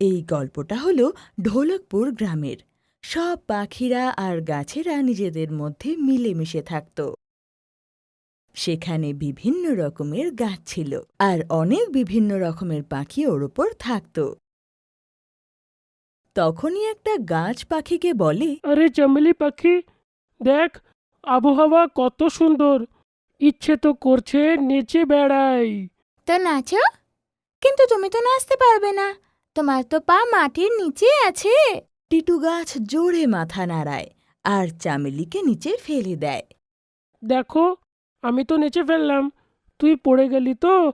এই গল্পটা হলো ঢোলকপুর গ্রামের। সব পাখিরা আর গাছেরা নিজেদের মধ্যে মিলেমিশে থাকত। সেখানে বিভিন্ন রকমের গাছ ছিল আর অনেক বিভিন্ন রকমের পাখি ওর ওপর থাকত। তখনই একটা গাছ পাখিকে বলে আরে চামেলি পাখি দেখ আবহাওয়া কত সুন্দর। ইচ্ছে তো করছে নেচে বেড়াই। তো নাচো কিন্তু তুমি তো নাচতে পারবে না। তোমার তো পা মাটির নিচে আছে। টিটু গাছ জোরে মাথা নাড়ায় আর চামেলিকে নিচে ফেলে দেয়। দেখো আমি তো নিচে ফেললাম তুই পড়ে গেলি তো?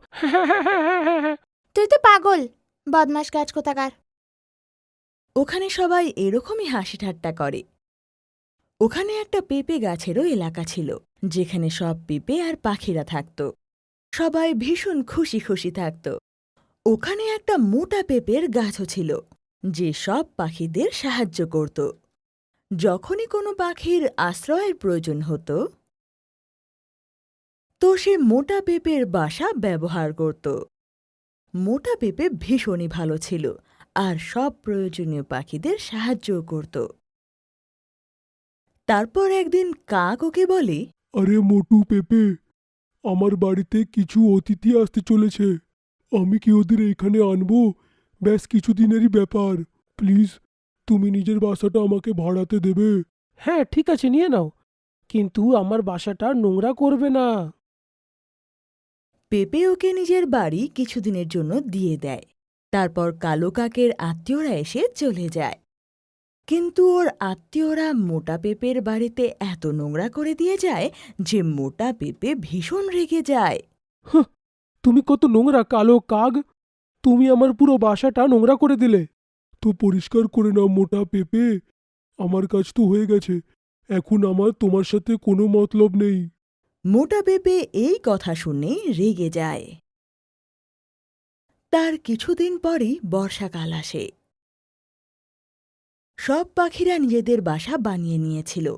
তুই তো পাগল বদমাস গাছ কোথাকার। ওখানে সবাই এরকমই হাসি ঠাট্টা করে। ওখানে একটা পেঁপে গাছেরও এলাকা ছিল যেখানে সব পেঁপে আর পাখিরা থাকত। সবাই ভীষণ খুশি খুশি থাকত। ওখানে একটা মোটা পেঁপের গাছও ছিল, যে সব পাখিদের সাহায্য করত। যখনই কোনো পাখির আশ্রয়ের প্রয়োজন হতো, তো সে মোটা পেঁপের বাসা ব্যবহার করত। মোটা পেঁপে ভীষণই ভালো ছিল আর সব প্রয়োজনীয় পাখিদের সাহায্য করত। তারপর একদিন কাক ওকে বলে, আরে মোটু পেপে, আমার বাড়িতে কিছু অতিথি আসতে চলেছে। আমি কি ওদের এখানে আনব? ব্যাস কিছুদিনেরই ব্যাপার। প্লিজ তুমি নিজের বাসাটা আমাকে ভাড়াতে দেবে। হ্যাঁ ঠিক আছে নিয়ে নাও। কিন্তু আমার বাসাটা নোংরা করবে না। পেঁপে ওকে নিজের বাড়ি কিছুদিনের জন্য দিয়ে দেয়। তারপর কালো কাকের আত্মীয়রা এসে চলে যায়। কিন্তু ওর আত্মীয়রা মোটা পেঁপের বাড়িতে এত নোংরা করে দিয়ে যায় যে মোটা পেঁপে ভীষণ রেগে যায়। তুমি কত নোংরা, কালো কাক তুমি আমার পুরো বাসাটা নোংরা করে দিলে। তো পরিষ্কার করে নাও, মোটা পেপে। আমার কাজ তো হয়ে গেছে। এখন আমার তোমার সাথে কোনো মতলব নেই। মোটা পেঁপে এই কথা শুনে রেগে যায়। তার কিছুদিন পরই বর্ষাকাল আসে। সব পাখিরা নিজেদের বাসা বানিয়ে নিয়েছিল।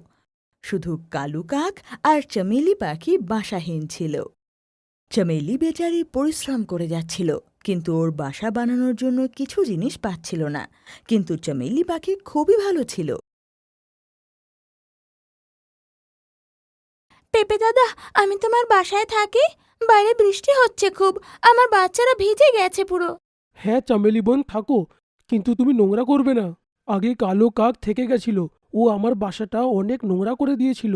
শুধু কালু কাক আর চমেলি পাখি বাসাহীন ছিল। চমেলি বেচারি পরিশ্রম করে যাচ্ছিল কিন্তু ওর বাসা বানানোর জন্য কিছু জিনিস পাচ্ছিল না কিন্তু চমেলি পাখি খুবই ভালো ছিল। পেপে দাদা আমি তোমার বাসায় থাকি? বাইরে বৃষ্টি হচ্ছে খুব আমার বাচ্চারা ভিজে গেছে পুরো। হ্যাঁ চামেলি বোন থাকো কিন্তু তুমি নোংরা করবে না। আগে কালো কাক থেকে গেছিল ও আমার বাসাটা অনেক নোংরা করে দিয়েছিল।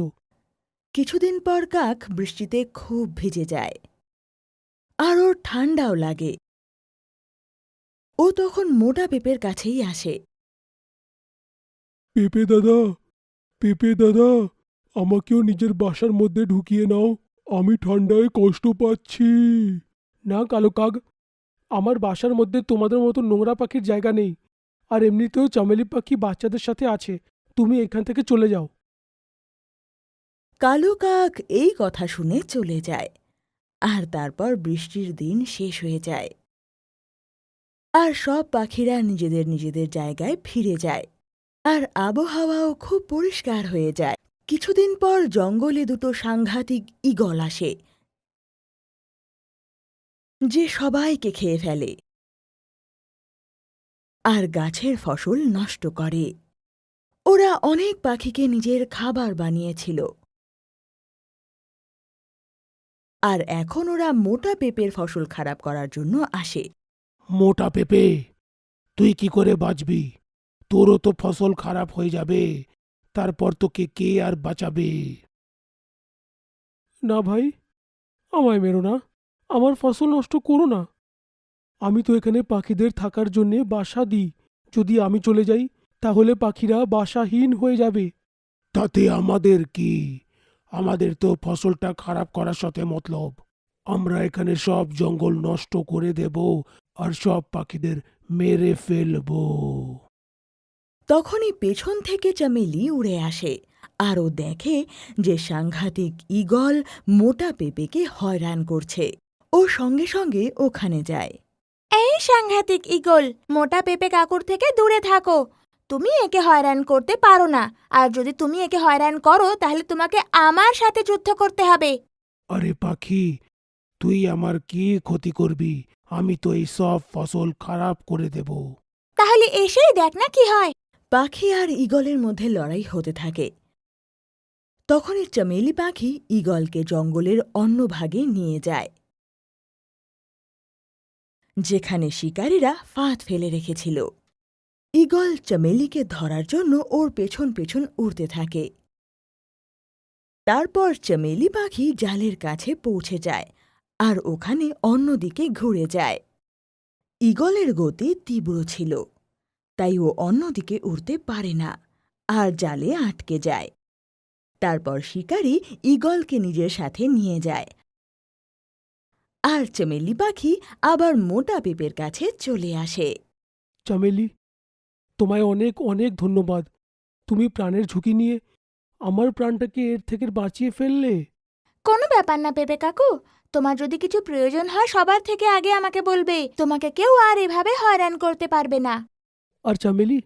কিছুদিন পর কাক বৃষ্টিতে খুব ভিজে যায় আর ওর ঠান্ডাও লাগে। ও তখন মোটা পেঁপের কাছেই আসে। পেঁপে দাদা পেঁপে দাদা আমাকেও নিজের বাসার মধ্যে ঢুকিয়ে নাও আমি ঠান্ডায় কষ্ট পাচ্ছি। না কালো কাক আমার বাসার মধ্যে তোমাদের মতো নোংরা পাখির জায়গা নেই আর এমনিতেও চামেলি পাখি বাচ্চাদের সাথে আছে তুমি এখান থেকে চলে যাও। কালো কাক এই কথা শুনে চলে যায়। আর তারপর বৃষ্টির দিন শেষ হয়ে যায়। আর সব পাখিরা নিজেদের নিজেদের জায়গায় ফিরে যায়। আর আবহাওয়াও খুব পরিষ্কার হয়ে যায়। কিছুদিন পর জঙ্গলে দুটো সাংঘাতিক ইগল আসে, যে সবাইকে খেয়ে ফেলে। আর গাছের ফসল নষ্ট করে। ওরা অনেক পাখিকে নিজের খাবার বানিয়েছিল। আর এখন ওরা মোটা পেঁপের ফসল খারাপ করার জন্য আসে। মোটা পেঁপে? তুই কি করে বাঁচবি? তোরও তো ফসল খারাপ হয়ে যাবে। তারপর তোকে কে আর বাঁচাবে? না ভাই, আমায় মেরো না। আমার ফসল নষ্ট করো না। আমি তো এখানে পাখিদের থাকার জন্যে বাসা দিই। যদি আমি চলে যাই, তাহলে পাখিরা বাসাহীন হয়ে যাবে। তাতে আমাদের কি? আমাদের তো ফসলটা খারাপ করার সাথে মতলব। আমরা এখানে সব জঙ্গল নষ্ট করে দেব আর সব পাখিদের মেরে ফেলব। তখনই পেছন থেকে চামেলি উড়ে আসে আরও দেখে যে সাংঘাতিক ইগল মোটা পেঁপেকে হয়রান করছে। ও সঙ্গে সঙ্গে ওখানে যায়। এই সাংঘাতিক ইগল মোটা পেপে কাকুর থেকে দূরে থাকো। তুমি একে হয়রান করতে পারো না। আর যদি তুমি একে হয়রান করো তাহলে তোমাকে আমার সাথে যুদ্ধ করতে হবে। আরে পাখি তুই আমার কি ক্ষতি করবি? আমি তো এই সব ফসল খারাপ করে দেব। তাহলে এসেই দেখ না কি হয়। পাখি আর ঈগলের মধ্যে লড়াই হতে থাকে। তখনই চমেলি পাখি ঈগলকে জঙ্গলের অন্য ভাগে নিয়ে যায়। যেখানে শিকারীরা ফাঁদ ফেলে রেখেছিল। ঈগল চমেলিকে ধরার জন্য ওর পেছন পেছন উড়তে থাকে। তারপর চমেলি পাখি জালের কাছে পৌঁছে যায় আর ওখানে অন্যদিকে ঘুরে যায়। ঈগলের গতি তীব্র ছিল, তাই ও অন্যদিকে উড়তে পারে না আর জালে আটকে যায়। তারপর শিকারী ঈগলকে নিজের সাথে নিয়ে যায়। আর চমেলি পাখি আবার মোটা পেঁপের কাছে চলে আসে। চামেলি তোমায় অনেক অনেক ধন্যবাদ। তুমি প্রাণের ঝুঁকি নিয়ে আমার প্রাণটাকে এর থেকে বাঁচিয়ে ফেললে। কোনো ব্যাপার না পেপে কাকু। তোমার যদি কিছু প্রয়োজন হয় সবার থেকে আগে আমাকে বলবে। তোমাকে কেউ আর এভাবে হয়রান করতে পারবে না। আর চামেলি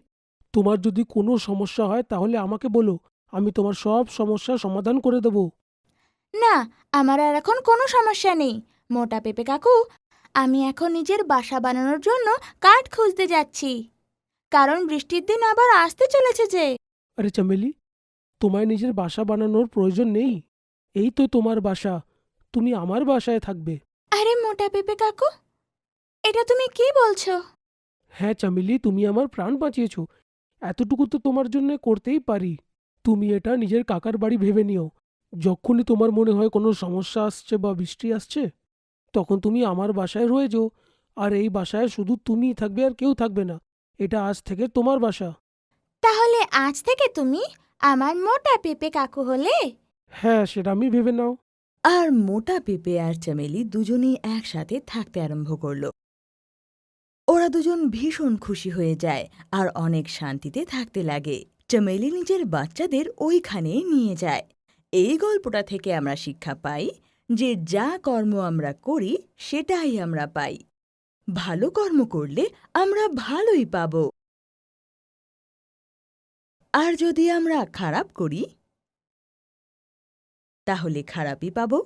তোমার যদি কোনো সমস্যা হয় তাহলে আমাকে বলো। আমি তোমার সব সমস্যার সমাধান করে দেব। না আমার আর এখন কোনো সমস্যা নেই। মোটা পেপে কাকু আমি এখন নিজের বাসা বানানোর জন্য কাঠ খুঁজতে যাচ্ছি। কারণ বৃষ্টির দিন আবার আসতে চলেছে যে। আরে চামেলি তোমায় নিজের বাসা বানানোর প্রয়োজন নেই। এই তো তোমার বাসা তুমি আমার বাসায় থাকবে। আরে মোটা পেপে কাকু এটা তুমি কি বলছো? হ্যাঁ চামেলি তুমি আমার প্রাণ বাঁচিয়েছ। এতটুকু তো তোমার জন্য করতেই পারি। তুমি এটা নিজের কাকার বাড়ি ভেবে নিও। যখনই তোমার মনে হয় কোনো সমস্যা আসছে বা বৃষ্টি আসছে তখন তুমি আমার বাসায় রয়ে যাও। আর এই বাসায় শুধু তুমিই থাকবে আর কেউ থাকবে না। এটা আজ থেকে তোমার বাসা। তাহলে আজ থেকে তুমি আমার মোটা পেঁপে কাকু হলে? হ্যাঁ সেটা আমি ভেবে নাও। আর মোটা পেঁপে আর চামেলি দুজনেই একসাথে থাকতে আরম্ভ করল। ওরা দুজন ভীষণ খুশি হয়ে যায় আর অনেক শান্তিতে থাকতে লাগে। চামেলি নিজের বাচ্চাদের ওইখানে নিয়ে যায়। এই গল্পটা থেকে আমরা শিক্ষা পাই যে যা কর্ম আমরা করি সেটাই আমরা পাই। ভালো কর্ম করলে আমরা ভালোই পাব। আর যদি আমরা খারাপ করি তাহলে খারাপই পাবো।